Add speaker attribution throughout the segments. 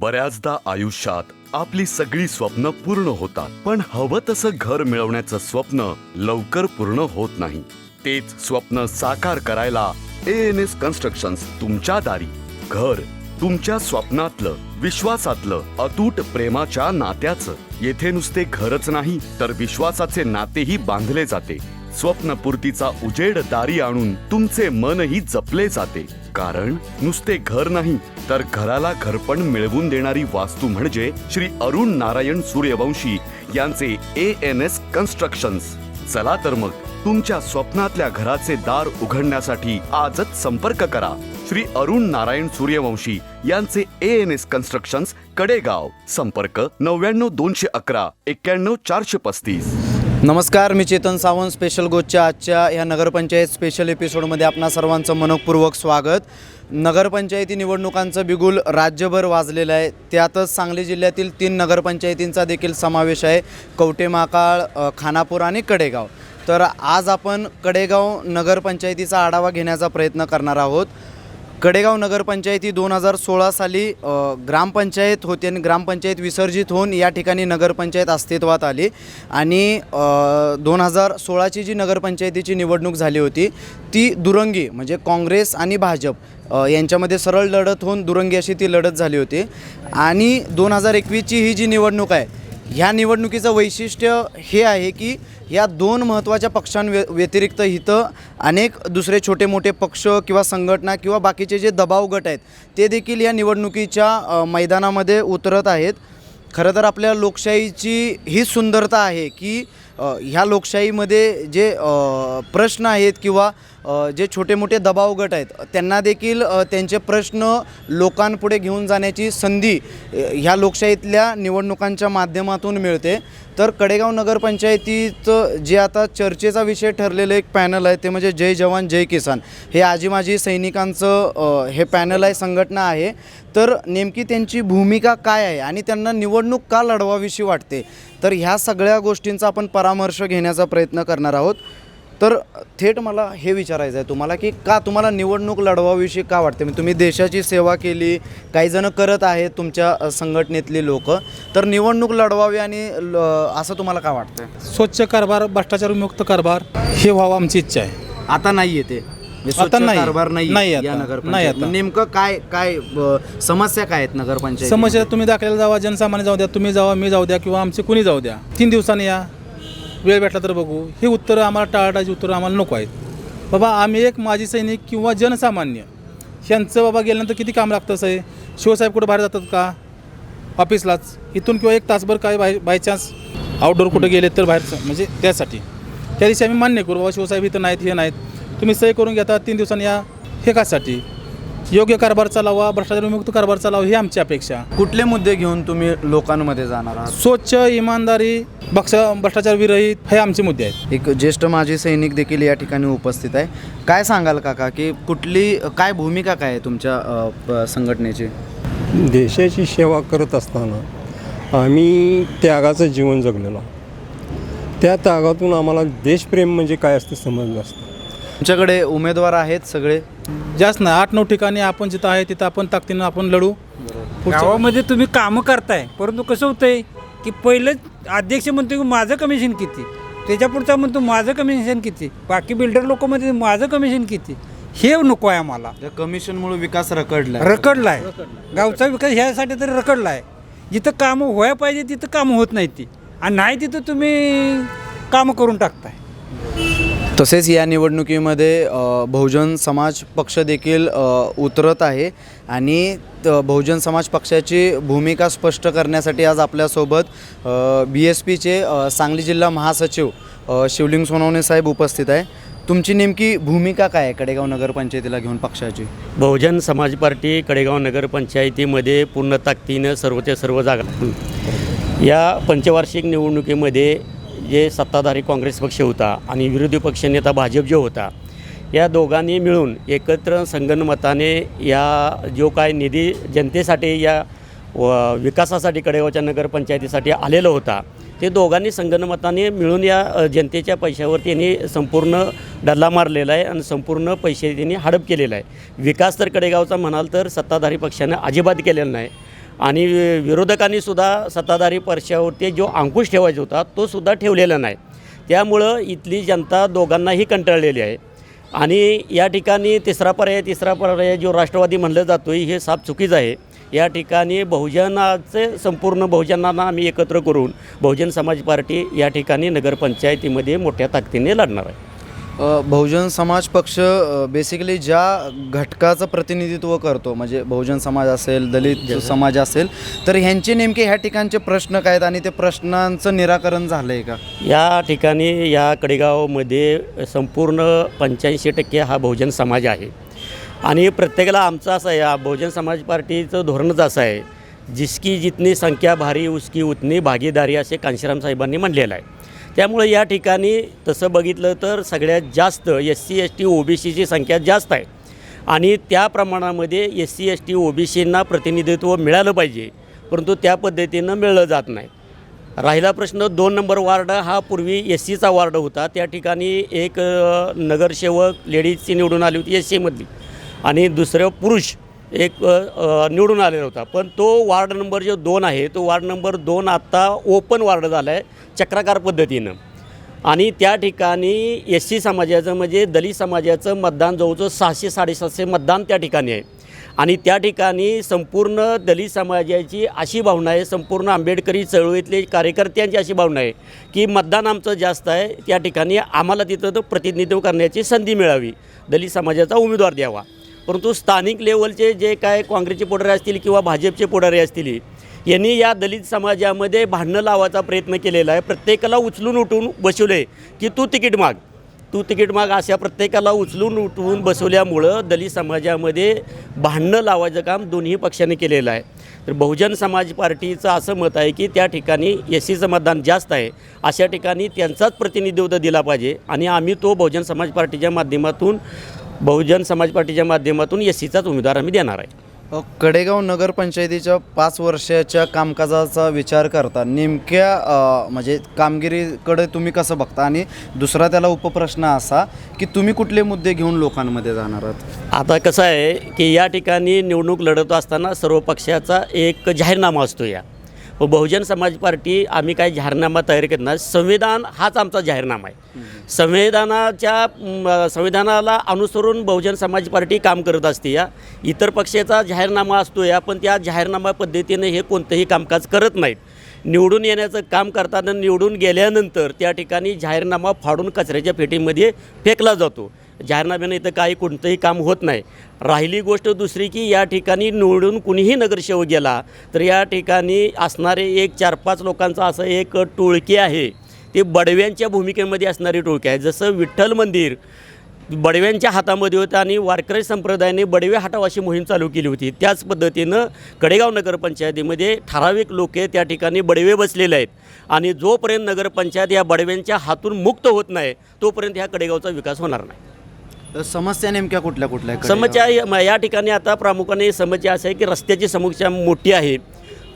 Speaker 1: बऱ्याचदा आयुष्यात आपली सगळी स्वप्न पूर्ण होतात पण हवं तसं घर मिळवण्याचं स्वप्न लवकर पूर्ण होत नाही. तेच स्वप्न साकार करायला ए एन एस कन्स्ट्रक्शन तुमच्या दारी. घर तुमच्या स्वप्नातलं विश्वासातलं अतूट प्रेमाच्या नात्याचं. येथे नुसते घरच नाही तर विश्वासाचे नातेही बांधले जाते. स्वप्नपूर्तीचा उजेड दारी आणून तुमचे मनही जपले जाते. कारण नुसते घर नाही तर घराला घरपण मिळवून देणारी वास्तू म्हणजे श्री अरुण नारायण सूर्यवंशी यांचे ए एन एस कन्स्ट्रक्शन्स चला तर मग तुमच्या स्वप्नातल्या घराचे दार उघडण्यासाठी आजच संपर्क करा. श्री अरुण नारायण सूर्यवंशी यांचे A N S constructions Kadegaon. संपर्क नव्याण्णव दोनशे अकरा एक्क्याण्णव चारशे पस्तीस.
Speaker 2: नमस्कार मी चेतन सावंत स्पेशल गोचच्या आजच्या या नगरपंचायत स्पेशल एपिसोडमध्ये आपणा सर्वांचं मनपूर्वक स्वागत. नगरपंचायती निवडणुकांचं बिगुल राज्यभर वाजलेलं आहे. त्यातच सांगली जिल्ह्यातील तीन नगरपंचायतींचा देखील समावेश आहे कवटे महाकाळ खानापूर आणि कडेगाव. तर आज आपण कडेगाव नगरपंचायतीचा आढावा घेण्याचा प्रयत्न करणार आहोत. कडेगाव नगरपंचायती दोन हजार सोळा साली ग्रामपंचायत होती आणि ग्रामपंचायत विसर्जित होऊन या ठिकाणी नगरपंचायत अस्तित्वात आली. आणि दोन हजार सोळाची जी नगरपंचायतीची निवडणूक झाली होती ती दुरंगी म्हणजे काँग्रेस आणि भाजप यांच्यामध्ये सरळ लढत होऊन दुरंगी अशी ती लढत झाली होती. आणि दोन हजार एकवीसची ही जी निवडणूक आहे ह्या निवडणुकीचं वैशिष्ट्य हे आहे की या दोन महत्त्वाच्या पक्षांव्य व्यतिरिक्त इथं अनेक दुसरे छोटे मोठे पक्ष किंवा संघटना किंवा बाकीचे जे दबाव गट आहेत ते देखील या निवडणुकीच्या मैदानामध्ये उतरत आहेत. खरं तर आपल्या लोकशाहीची ही सुंदरता आहे की ह्या लोकशाहीमध्ये जे प्रश्न आहेत किंवा जे छोटे मोठे दबाव गट आहेत त्यांना देखील त्यांचे प्रश्न लोकांपुढे घेऊन जाण्याची संधी ह्या लोकशाहीतल्या निवडणुकांच्या माध्यमातून मिळते. तर कडेगाव नगरपंचायतीचं जे आता चर्चेचा विषय ठरलेलं एक पॅनल आहे ते म्हणजे जय जवान जय किसान. हे आजी माजी सैनिकांचं हे पॅनल आहे संघटना आहे. तर नेमकी त्यांची भूमिका काय आहे आणि त्यांना निवडणूक का लढवावीशी वाटते? तर ह्या सगळ्या गोष्टींचा आपण परामर्श घेण्याचा प्रयत्न करणार आहोत. तर थेट मला हे विचारायचं आहे तुम्हाला की का तुम्हाला निवडणूक लढवाविषयी का वाटते? म्हणजे तुम्ही देशाची सेवा केली काही जण करत आहेत तुमच्या संघटनेतली लोक. तर निवडणूक लढवावी आणि असं तुम्हाला का वाटतं
Speaker 3: स्वच्छ कारभार भ्रष्टाचारमुक्त कारभार हे व्हावं आमची इच्छा आहे.
Speaker 2: आता नाही येते म्हणजे
Speaker 3: आता नाही.
Speaker 2: कारभार नाही या नगरपंचायत. नेमकं काय काय समस्या काय आहेत नगरपंचायत
Speaker 3: समस्या तुम्ही दाखल्याला जावा जनसामान्य जाऊ द्या तुम्ही जावा मी जाऊ द्या किंवा आमचे कुणी जाऊ द्या. तीन दिवसांनी या. वेळ भेटला तर बघू. हे उत्तरं आम्हाला टाळाटाळची उत्तरं आम्हाला नको आहेत. बाबा आम्ही एक माजी सैनिक किंवा जनसामान्य यांचं बाबा गेल्यानंतर किती काम लागतं असं आहे शिवसाहेब कुठं बाहेर जातात का? ऑफिसलाच. इथून किंवा एक तासभर काय बाय बाय चान्स आउटडोर कुठं गेले तर बाहेर म्हणजे त्यासाठी. त्या दिवशी आम्ही मान्य करू बाबा शिवसाहेब इथं नाहीत हे नाहीत. तुम्ही सही करून घेता तीन दिवसांनी या हे कासाठी योग्य कारभार चालावा भ्रष्टाचारमुक्त कारभार चालावा ही आमची अपेक्षा.
Speaker 2: कुठले मुद्दे घेऊन तुम्ही लोकांमध्ये जाणार आहात?
Speaker 3: स्वच्छ इमानदारी भक्ष भ्रष्टाचार विरहित हे आमचे मुद्दे आहेत.
Speaker 2: एक ज्येष्ठ माजी सैनिक देखील या ठिकाणी उपस्थित आहे. काय सांगाल काका की कुठली काय भूमिका काय आहे तुमच्या अ, प- संघटनेची?
Speaker 4: देशाची सेवा करत असताना आम्ही त्यागाचं जीवन जगलेलो. त्या त्यागातून आम्हाला देशप्रेम म्हणजे काय असतं समजलं असतं.
Speaker 2: तुमच्याकडे उमेदवार आहेत सगळे?
Speaker 3: जास्त नाही आठ नऊ ठिकाणी आपण जिथं आहे तिथं आपण ताकदीनं आपण लढू.
Speaker 5: गावामध्ये तुम्ही कामं करताय परंतु कसं होतंय की पहिलं अध्यक्ष म्हणतो की माझं कमिशन किती? त्याच्या पुढचा म्हणतो माझं कमिशन किती? बाकी बिल्डर लोक म्हणते माझं कमिशन किती? हे नको आहे आम्हाला.
Speaker 2: त्या कमिशनमुळे विकास रखडला
Speaker 5: रखडला आहे गावचा विकास ह्यासाठी तरी रखडला आहे जिथं कामं व्हायला पाहिजे तिथं कामं होत नाही ती. आणि नाही तिथं तुम्ही कामं करून टाकताय.
Speaker 2: तसेच या निवडणुकीमध्ये बहुजन समाज पक्ष देखील उतरत आहे आणि त- बहुजन समाज पक्षाची भूमिका स्पष्ट करण्यासाठी आज आपल्यासोबत बी एस पीचे सांगली जिल्हा महासचिव शिवलिंग सोनवणे साहेब उपस्थित आहे. तुमची नेमकी भूमिका काय आहे कडेगाव नगरपंचायतीला घेऊन पक्षाची?
Speaker 6: बहुजन समाज पार्टी कडेगाव नगरपंचायतीमध्ये पूर्ण ताकदीनं सर्वच्या सर्व जागा या पंचवार्षिक निवडणुकीमध्ये जे सत्ताधारी काँग्रेस पक्ष होता आणि विरोधी पक्षनेता भाजप जो होता या दोघांनी मिळून एकत्र संगणमताने या जो काय निधी जनतेसाठी या व विकासासाठी कडेगावच्या नगरपंचायतीसाठी आलेला होता ते दोघांनी संगणमताने मिळून या जनतेच्या पैशावर त्यांनी संपूर्ण डल्ला मारलेला आहे आणि संपूर्ण पैसे त्यांनी हडप केलेला आहे. विकास तर कडेगावचा म्हणाल तर सत्ताधारी पक्षानं अजिबात केलेला नाही. आणि विरोधकांनी सुद्धा सत्ताधारी पक्षावरती जो अंकुश ठेवायचा होता तो सुद्धा ठेवलेला नाही. त्यामुळं इथली जनता दोघांनाही कंटाळलेली आहे. आणि या ठिकाणी तिसरा पर्याय तिसरा पर्याय जो राष्ट्रवादी म्हणलं जातो हे साफ चुकीचं आहे. या ठिकाणी बहुजनाचे संपूर्ण बहुजनांना आम्ही एकत्र करून बहुजन समाज पार्टी या ठिकाणी नगरपंचायतीमध्ये मोठ्या ताकदीने लढणार आहे.
Speaker 2: बहुजन समाज पक्ष बेसिकली ज्या घटकाचं प्रतिनिधित्व करतो म्हणजे बहुजन समाज असेल दलित समाज असेल तर ह्यांचे नेमके ह्या ठिकाणचे प्रश्न काय आहेत आणि ते प्रश्नांचं निराकरण झालं आहे का?
Speaker 6: या ठिकाणी या कडेगावमध्ये संपूर्ण पंच्याऐंशी टक्के हा बहुजन समाज आहे. आणि प्रत्येकाला आमचं असं आहे या बहुजन समाज पार्टीचं धोरणच असं आहे जिसकी जितनी संख्या भारी उसकी उतनी भागीदारी असे कांशीराम साहेबांनी म्हणलेलं आहे. त्यामुळे या ठिकाणी तसं बघितलं तर सगळ्यात जास्त S C S T O B सीची संख्या जास्त आहे. आणि त्या प्रमाणामध्ये S C S T O B सींना प्रतिनिधित्व मिळालं पाहिजे परंतु त्या पद्धतीनं मिळलं जात नाही. राहिला प्रश्न दोन नंबर वार्ड हा पूर्वी एस सीचा वार्ड होता. त्या ठिकाणी एक नगरसेवक लेडीजची निवडून आली होती एस सीमधली आणि दुसरं पुरुष एक निवडून आलेला होता. पण तो वार्ड नंबर जो दोन आहे तो वार्ड नंबर दोन आत्ता ओपन वार्ड झाला आहे चक्राकार पद्धतीनं. आणि त्या ठिकाणी एस सी समाजाचं म्हणजे दलित समाजाचं मतदान जवळजवळ सहाशे साडेसातशे मतदान त्या ठिकाणी आहे. आणि त्या ठिकाणी संपूर्ण दलित समाजाची अशी भावना आहे संपूर्ण आंबेडकरी चळवळीतले कार्यकर्त्यांची अशी भावना आहे की मतदान आमचं जास्त आहे त्या ठिकाणी आम्हाला तिथं तो प्रतिनिधित्व करण्याची संधी मिळावी. दलित समाजाचा उमेदवार द्यावा. परंतु स्थानिक लेवलचे जे काय काँग्रेसचे पुढारी असतील किंवा भाजपचे पुढारी असतील यांनी या दलित समाजामध्ये भांडणं लावायचा प्रयत्न केलेला आहे. प्रत्येकाला उचलून उठून बसवले की तू तिकीट माग. तू तिकीट माग अशा प्रत्येकाला उचलून उठवून बसवल्यामुळं दलित समाजामध्ये भांडणं लावायचं काम दोन्ही पक्षांनी केलेलं आहे. तर बहुजन समाज पार्टीचं असं मत आहे की त्या ठिकाणी एस सीचं मतदान जास्त आहे. अशा ठिकाणी त्यांचाच प्रतिनिधित्व दिला पाहिजे आणि आम्ही तो बहुजन समाज पार्टीच्या माध्यमातून बहुजन समाज पार्टीच्या माध्यमातून एस सीचाच उमेदवार आम्ही देणार आहे.
Speaker 2: कडेगाव नगरपंचायतीच्या पाच वर्षाच्या कामकाजाचा विचार करता नेमक्या अ, म्हणजे कामगिरीकडे तुम्ही कसं बघता? आणि दुसरा त्याला उपप्रश्न असा की तुम्ही कुठले मुद्दे घेऊन लोकांमध्ये जाणार आहात?
Speaker 6: आता कसं आहे की या ठिकाणी निवडणूक लढत असताना सर्व पक्षाचा एक जाहीरनामा असतो या. व बहुजन समाज पार्टी आम्ही काही जाहीरनामा तयार करत नाही. संविधान हाच आमचा जाहीरनामा आहे. संविधानाच्या संविधानाला अनुसरून बहुजन समाज पार्टी काम करत असते या. इतर पक्षाचा जाहीरनामा असतो या पण त्या जाहीरनामा पद्धतीने हे कोणतंही कामकाज करत नाहीत. निवडून येण्याचं काम करताना निवडून गेल्यानंतर त्या ठिकाणी जाहीरनामा फाडून कचऱ्याच्या पेटीमध्ये फेकला जातो. जाहीरनाम्यानं इथं काही कोणतंही काम होत नाही. राहिली गोष्ट दुसरी की या ठिकाणी निवडून कुणीही नगरसेवक गेला तर या ठिकाणी असणारे एक चार पाच लोकांचं असं एक टोळकी आहे. ते बडव्यांच्या भूमिकेमध्ये असणारी टोळकी आहे. जसं विठ्ठल मंदिर बडव्यांच्या हातामध्ये होतं आणि वारकरी संप्रदायाने बडवे हटाव अशी मोहीम चालू केली होती. त्याच पद्धतीनं कडेगाव नगरपंचायतीमध्ये ठराविक लोके त्या ठिकाणी बडवे बसलेले आहेत आणि जोपर्यंत नगरपंचायत या बडव्यांच्या हातून मुक्त होत नाही तोपर्यंत ह्या कडेगावचा विकास होणार नाही.
Speaker 2: समस्या नेमक्या कुठल्या कुठल्या आहेत
Speaker 6: समस्या या- या ठिकाणी आता प्रामुख्याने समस्या असं आहे की रस्त्याची समस्या मोठी आहे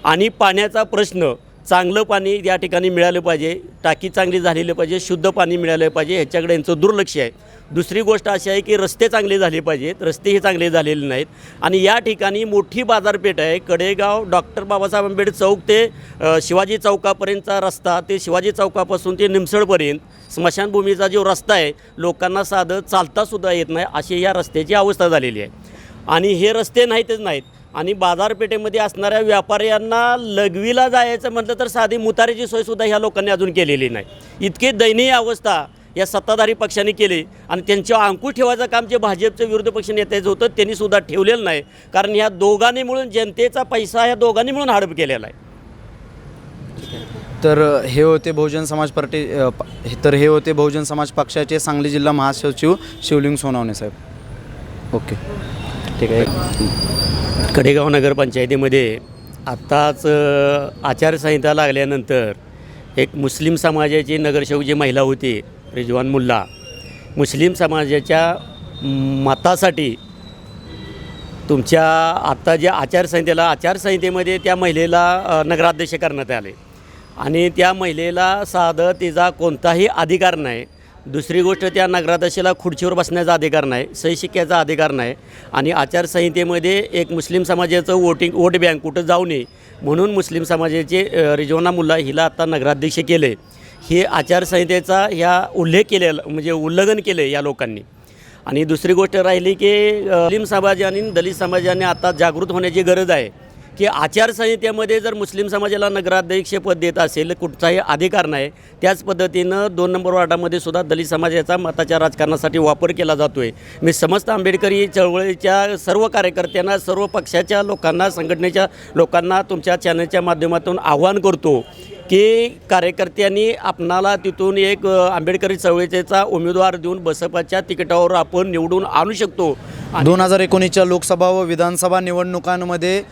Speaker 6: आणि पाण्याचा प्रश्न चांगलं पाणी या ठिकाणी मिळालं पाहिजे टाकी चांगली झालेली पाहिजे शुद्ध पाणी मिळालं पाहिजे ह्याच्याकडे यांचं दुर्लक्ष आहे. दुसरी गोष्ट अशी आहे की रस्ते चांगले झाले पाहिजेत रस्तेही चांगले झालेले नाहीत. आणि या ठिकाणी मोठी बाजारपेठ आहे कडेगाव डॉक्टर बाबासाहेब आंबेडकर चौक ते शिवाजी चौकापर्यंतचा रस्ता ते शिवाजी चौकापासून ते निमसडपर्यंत स्मशानभूमीचा जो रस्ता आहे लोकांना साधं चालतासुद्धा येत नाही अशी या रस्त्याची अवस्था झालेली आहे. आणि हे रस्ते नाहीतच नाहीत. आणि बाजारपेठेमध्ये असणाऱ्या व्यापाऱ्यांना लघवीला जायचं म्हटलं तर साधी मुतारीची सोयसुद्धा ह्या लोकांनी अजून केलेली नाही. इतकी दयनीय अवस्था या सत्ताधारी पक्षाने केली आणि त्यांच्यावर अंकुश ठेवायचं काम जे भाजपचं विरोधी पक्ष नेत्याचं होतं त्यांनी सुद्धा ठेवलेलं नाही. कारण ह्या दोघांनी मिळून जनतेचा पैसा ह्या दोघांनी मिळून हडप केलेला आहे.
Speaker 2: तर हे होते बहुजन समाज पार्टी तर हे होते बहुजन समाज पक्षाचे सांगली जिल्हा महासचिव शिवलिंग सोनावणे साहेब. ओके. ठीक आहे.
Speaker 6: कडेगाव नगरपंचायतीमध्ये आत्ताच आचारसंहिता लागल्यानंतर एक मुस्लिम समाजाची नगरसेवक जी महिला होती रिजवान मुल्ला मुस्लिम समाजाच्या मतासाठी तुमच्या आत्ता ज्या आचारसंहितेला आचारसंहितेमध्ये त्या महिलेला नगराध्यक्ष करण्यात आले. आणि त्या महिलेला साधं तिचा कोणताही अधिकार नाही. दुसरी गोष्ट त्या नगराध्यक्षाला खुर्चीवर बसण्याचा अधिकार नाही सहीशिक्याचा अधिकार नाही. आणि आचारसंहितेमध्ये एक मुस्लिम समाजाचं वोटिंग वोट बँक कुठं जाऊ नये म्हणून मुस्लिम समाजाचे रिजवाना मुल्ला हिला आत्ता नगराध्यक्ष केले. हे आचारसंहितेचा ह्या उल्लेख केलेला म्हणजे उल्लंघन केले या लोकांनी. आणि दुसरी गोष्ट राहिली की मुस्लिम समाजाने आणि दलित समाजाने आता जागृत होण्याची गरज आहे की आचारसंहितेमध्ये जर मुस्लिम समाजाला नगराध्यक्ष पद देत असेल कुठचाही अधिकार नाही त्याच पद्धतीनं दोन नंबर वार्डामध्ये सुद्धा दलित समाजाचा मताच्या राजकारणासाठी वापर केला जातो आहे मी समस्त आंबेडकरी चळवळीच्या सर्व कार्यकर्त्यांना सर्व पक्षाच्या लोकांना संघटनेच्या लोकांना तुमच्या चॅनलच्या माध्यमातून आव्हान करतो की कार्यकर्त्यांनी आपणाला तिथून एक आंबेडकरी चळवळीचा उमेदवार देऊन बसपाच्या तिकिटावर आपण निवडून आणू शकतो.
Speaker 2: दोन हजार एकोणीसच्या लोकसभा व विधानसभा निवडणुकांमध्ये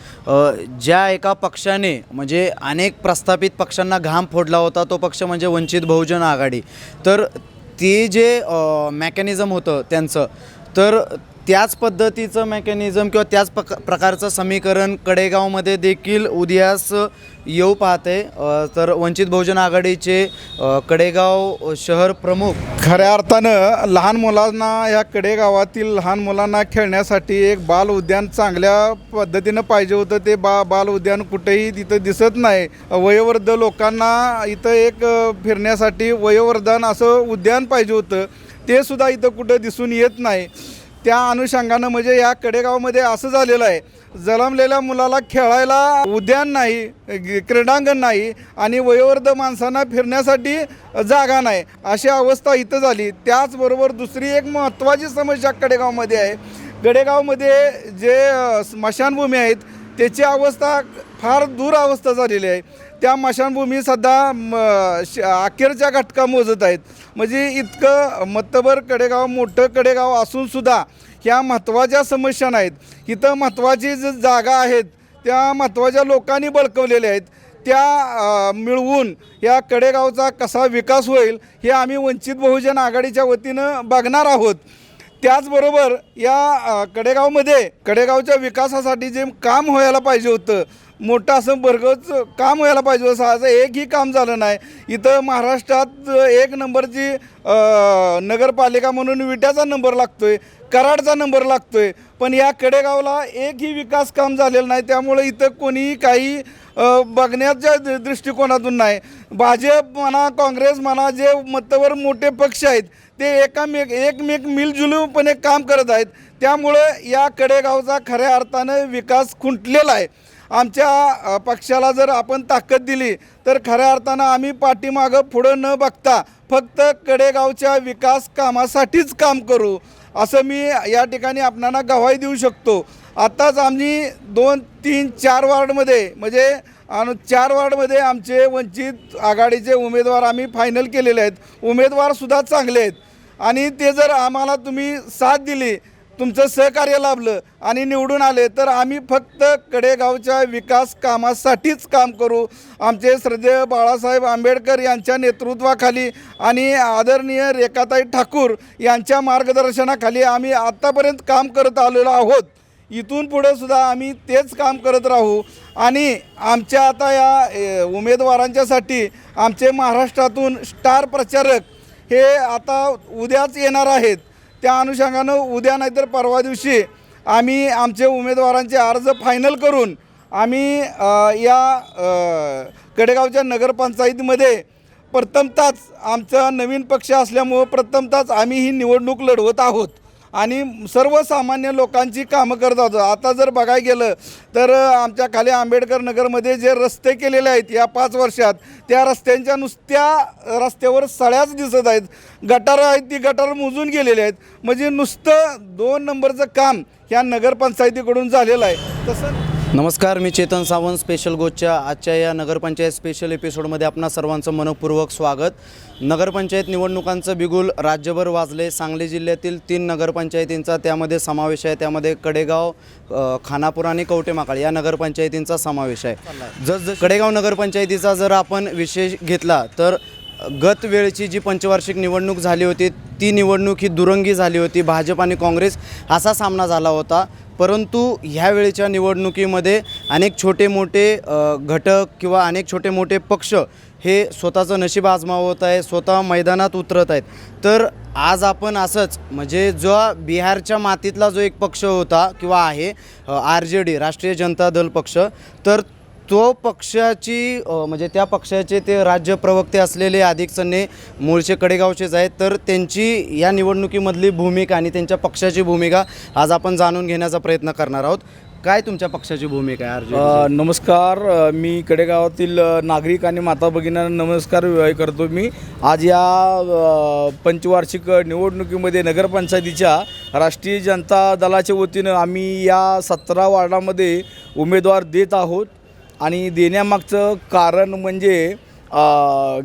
Speaker 2: ज्या एका पक्षाने म्हणजे अनेक प्रस्थापित पक्षांना घाम फोडला होता तो पक्ष म्हणजे वंचित बहुजन आघाडी. तर ते जे मॅकॅनिझम होतं त्यांचं तर त्याच पद्धतीचं मेकॅनिझम किंवा त्याच पक प्रकारचं समीकरण कडेगावमध्ये देखील उदयास येऊ पाहते. तर वंचित बहुजन आघाडीचे कडेगाव शहर प्रमुख.
Speaker 7: खऱ्या अर्थानं लहान मुलांना या कडेगावातील लहान मुलांना खेळण्यासाठी एक बाल उद्यान चांगल्या पद्धतीनं पाहिजे होतं. ते बा बाल उद्यान कुठेही तिथं दिसत नाही. वयोवृद्ध लोकांना इथं एक फिरण्यासाठी वयोवर्धन असं उद्यान पाहिजे होतं. ते सुद्धा इथं कुठं दिसून येत नाही. त्या अनुषंगानं म्हणजे या कडेगावमध्ये असं झालेलं आहे. जन्मलेल्या मुलाला खेळायला उद्यान नाही क्रीडांगण नाही आणि वयोवृद्ध माणसांना फिरण्यासाठी जागा नाही. अशी अवस्था इथं झाली. त्याचबरोबर दुसरी एक महत्त्वाची समस्या कडेगावमध्ये आहे. कडेगावमध्ये जे स्मशानभूमी आहेत त्याची अवस्था फार दूर अवस्था झालेली आहे. त्या मशानभूमी सध्या म, श- अखेरच्या घटका मोजत आहेत. म्हणजे इतकं मतभर कडेगाव मोठं कडेगाव असूनसुद्धा ह्या महत्त्वाच्या समस्या नाहीत. इथं महत्त्वाची जी जागा आहेत त्या महत्त्वाच्या लोकांनी बळकवलेल्या आहेत. त्या मिळवून या कडेगावचा कसा विकास होईल हे आम्ही वंचित बहुजन आघाडीच्या वतीनं बघणार आहोत. त्याचबरोबर या कडेगावमध्ये कडेगावच्या विकासासाठी जे काम व्हायला पाहिजे होतं मोठं असं भरगच काम व्हायला पाहिजे होतं. असं एकही काम झालं नाही. इथं महाराष्ट्रात एक नंबरची नगरपालिका म्हणून विट्याचा नंबर लागतो आहे कराडचा नंबर लागतो आहे पण या कडेगावला एकही विकास काम झालेलं नाही. त्यामुळे इथं कोणीही काही बघण्याच्या दृष्टिकोनातून नाही. भाजप म्हणा काँग्रेस म्हणा जे मतवर मोठे पक्ष आहेत ते एकामेक एकमेक मिलजुलूपणे काम करत आहेत. त्यामुळं या कडेगावचा खऱ्या अर्थानं विकास खुंटलेला आहे. आमच्या पक्षाला जर आपण ताकद दिली तर खऱ्या अर्थानं आम्ही पाठीमागं पुढं न बघता फक्त कडेगावच्या विकास कामासाठीच काम करू असं मी या ठिकाणी आपणांना गवाही देऊ शकतो. आत्ताच आम्ही दोन तीन चार वार्डमध्ये म्हणजे आणि चार वार्डमध्ये आमचे वंचित आघाडीचे उमेदवार आम्ही फायनल केलेले आहेत. उमेदवारसुद्धा चांगले आहेत. आणि ते जर आम्हाला तुम्ही साथ दिली तुमचं सहकार्य लाभलं आणि निवडून आले तर आम्ही फक्त कडेगावच्या विकास कामासाठीच काम करू. आमचे श्रद्धेय बाळासाहेब आंबेडकर यांच्या नेतृत्वाखाली आणि आदरणीय रेखाताई ठाकूर यांच्या मार्गदर्शनाखाली आम्ही आत्तापर्यंत काम करत आलेलो आहोत. इथून पुढे सुद्धा आम्ही तेच काम करत राहू. आणि आमच्या आता या उमेदवारांच्यासाठी आमचे महाराष्ट्रातून स्टार प्रचारक हे आता उद्याच येणार आहेत. त्या अनुषंगानं उद्या नाहीतर परवा दिवशी आम्ही आमचे उमेदवारांचे अर्ज फायनल करून आम्ही या कडेगावच्या नगरपंचायतीमध्ये प्रथमताच आमचा नवीन पक्ष असल्यामुळं प्रथमताच आम्ही ही निवडणूक लढवत आहोत. आणि सर्वसामान्य लोकांची कामं करत आहोत आता जर बघायला गेलं तर आमच्या खाली आंबेडकर नगरमध्ये जे रस्ते केलेले आहेत या पाच वर्षात त्या रस्त्यांच्या नुसत्या रस्त्यावर सळ्याच दिसत आहेत. गटारं आहेत ती गटारं मोजून गेलेली आहेत. म्हणजे नुसतं दोन नंबरचं काम ह्या नगरपंचायतीकडून झालेलं आहे. तसं
Speaker 2: नमस्कार मी चेतन सावंत स्पेशल गोचच्या आजच्या या नगरपंचायत स्पेशल एपिसोडमध्ये आपणा सर्वांचं मनपूर्वक स्वागत. नगरपंचायत निवडणुकांचं बिगुल राज्यभर वाजले. सांगली जिल्ह्यातील तीन नगरपंचायतींचा त्यामध्ये समावेश आहे. त्यामध्ये कडेगाव खानापूर आणि कवटेमाकाळ या नगरपंचायतींचा समावेश आहे. जर कडेगाव नगरपंचायतीचा जर आपण विशेष घेतला तर गत वेळची जी पंचवार्षिक निवडणूक झाली होती ती निवडणूक ही दुरंगी झाली होती. भाजप आणि काँग्रेस असा सामना झाला होता. परंतु ह्यावेळेच्या निवडणुकीमध्ये अनेक छोटे मोठे घटक किंवा अनेक छोटे मोठे पक्ष हे स्वतःचं नशीब आजमावत आहे स्वतः मैदानात उतरत आहेत. तर आज आपण असंच म्हणजे जो बिहारच्या मातीतला जो एक पक्ष होता किंवा आहे आर जे डी राष्ट्रीय जनता दल पक्ष तर तो पक्षाची म्हणजे त्या पक्षाचे ते राज्य प्रवक्ते असलेले अधिक सन्ने मूळचे कडेगावचेच आहेत. तर त्यांची या निवडणुकीमधली भूमिका आणि त्यांच्या पक्षाची भूमिका आज आपण जाणून घेण्याचा प्रयत्न करणार आहोत. काय तुमच्या पक्षाची भूमिका आहे अर्जुन
Speaker 8: नमस्कार. मी कडेगावातील नागरिक आणि माता भगिनींना नमस्कार करतो. मी आज या पंचवार्षिक निवडणुकीमध्ये नगरपंचायतीच्या राष्ट्रीय जनता दलाच्या वतीनं आम्ही या सतरा वार्डामध्ये उमेदवार देत आहोत. आणि देण्यामागचं कारण म्हणजे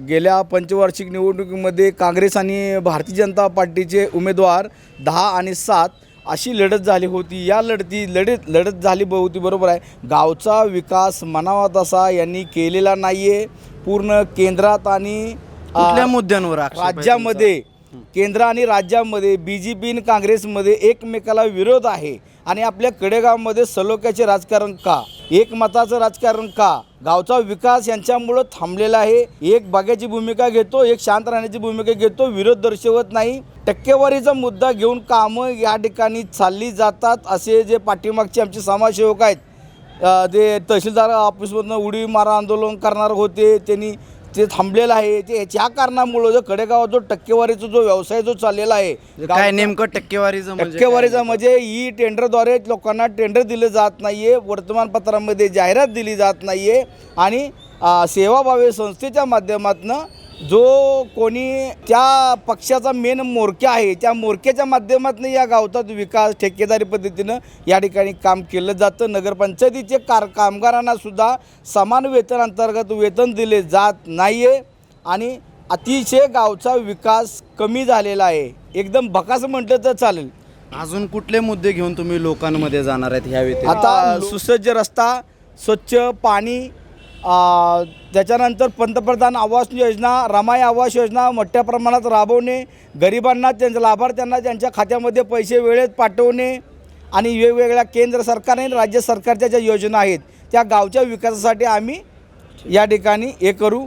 Speaker 8: गेल्या पंचवार्षिक निवडणुकीमध्ये काँग्रेस आणि भारतीय जनता पार्टीचे उमेदवार दहा आणि सात अशी लढत झाली होती. या लढती लढत लढत झाली होती बरोबर आहे. गावचा विकास म्हणावा तसा यांनी केलेला नाही आहे पूर्ण केंद्रात आणि
Speaker 2: मुद्द्यांवर
Speaker 8: राज्यामध्ये केंद्र आणि राज्यामध्ये बी जे पी आणि काँग्रेसमध्ये एकमेकाला विरोध आहे. आणि आपल्या कडेगावमध्ये सलोख्याचे राजकारण का? एकमताचं राजकारण का? गावचा विकास यांच्यामुळं थांबलेला आहे. एक बागेची भूमिका घेतो एक शांत राहण्याची भूमिका घेतो विरोध दर्शवत नाही. टक्केवारीचा मुद्दा घेऊन कामं या ठिकाणी चालली जातात असे जे पाठीमागचे आमचे समाजसेवक आहेत ते तहसीलदार ऑफिसमधनं उडी मारा आंदोलन करणार होते त्यांनी ते थांबलेलं आहे ते ह्या कारणामुळं जो कडेगावात जो टक्केवारीचा जो व्यवसाय जो चाललेला आहे
Speaker 2: म्हणजे काय नेमकं टक्केवारीचं म्हणजे?
Speaker 8: टक्केवारीचा म्हणजे ई टेंडरद्वारे लोकांना टेंडर दिलं जात नाही आहे वर्तमानपत्रामध्ये जाहिरात दिली जात नाही आहे आणि सेवाभावी संस्थेच्या माध्यमातून जो कोणी त्या पक्षाचा मेन मोर्चा आहे त्या मोर्चाच्या माध्यमातून या गावतात विकास ठेकेदारी पद्धतीनं या ठिकाणी काम केलं जातं. नगरपंचायतीचे कार कामगारांना सुद्धा समान वेतन अंतर्गत वेतन दिले जात नाही आहे आणि अतिशय गावचा विकास कमी झालेला आहे. एकदम भकास म्हटलं तर चालेल.
Speaker 2: अजून कुठले मुद्दे घेऊन तुम्ही लोकांमध्ये जाणार आहेत ह्या व्यतिरिक्त?
Speaker 8: आता सुसज्ज रस्ता स्वच्छ पाणी त्याच्यानंतर पंतप्रधान आवास योजना रमाई आवास योजना मोठ्या प्रमाणात राबवणे गरिबांना त्यांच्या लाभार्थ्यांना त्यांच्या खात्यामध्ये पैसे वेळेत पाठवणे आणि वेगवेगळ्या केंद्र सरकार आणि राज्य सरकारच्या ज्या योजना आहेत त्या गावच्या विकासासाठी आम्ही या ठिकाणी हे करू.